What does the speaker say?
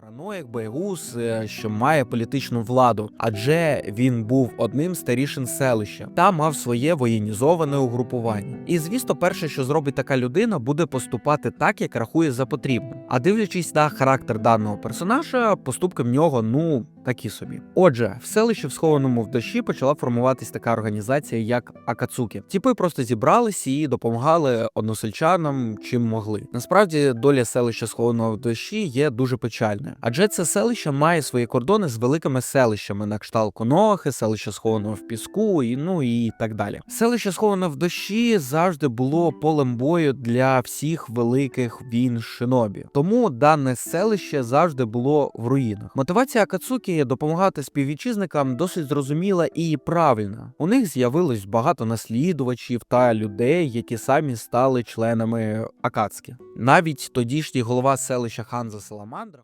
параноїк, боягуз, е, що має політичну владу, адже він був одним з старішин селища та мав своє воєнізоване угрупування. І звісно, перше, що зробить така людина, буде поступати так, як рахує за потрібне. А дивлячись на характер даного персонажа, поступки в нього ну такі собі. Отже, в селищі в схованому в дощі почала формуватись така організація, як Акацуки. Тіпи просто зібрались і допомагали односельчанам чим могли. Насправді доля селища схованого в дощі є дуже печальною, адже це селище має свої кордони з великими селищами на кшталт Конохи, селище схованого в піску, і ну і так далі. Селище сховане в дощі завжди було полем бою для всіх великих війн шинобі. Тому дане селище завжди було в руїнах. Мотивація Акацукі допомагати співвітчизникам досить зрозуміла і правильна. У них з'явилось багато наслідувачів та людей, які самі стали членами Акацьки. Навіть тодішній голова селища Ханза Саламандра